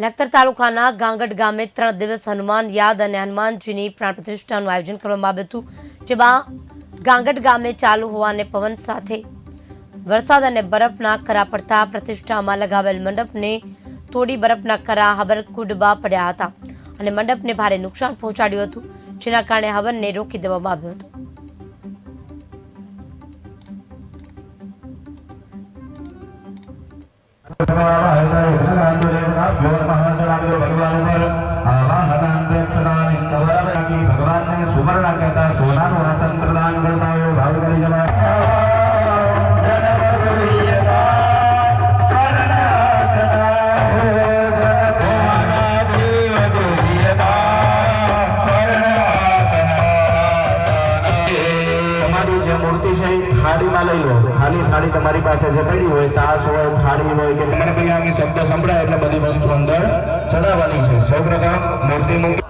લખતર તાલુકાના ગાંગઢ ગામે ત્રણ દિવસ હનુમાન યાદ અને હનુમાનજીની પ્રાણ પ્રતિષ્ઠાનું આયોજન કરવામાં આવ્યું હતું જેમાં ગાંગટ ગામે ચાલુ હોવાને પવન સાથે વરસાદ અને બરફના કરા પડતા પ્રતિષ્ઠામાં લગાવેલ મંડપને તોડી બરફના કરા હબરકુડબા પડ્યા હતા અને મંડપને ભારે નુકસાન પહોંચાડ્યું હતું જેના કારણે હવનને રોકી દેવામાં આવ્યો હતો ભગવાનને સુવર્ણ કરતા સોનાનું આસન પ્રદાન કરતા એવો ભાવ કરી જવાય થાળીમાં લઈ લો. ખાલી થાળી તમારી પાસે જે પડી હોય, તાસ હોય, થાળી હોય કે તમારે આની શબ્દ સંભળાય એટલે બધી વસ્તુ અંદર ચડાવવાની છે. સૌપ્રથમ મૂર્તિ મૂકી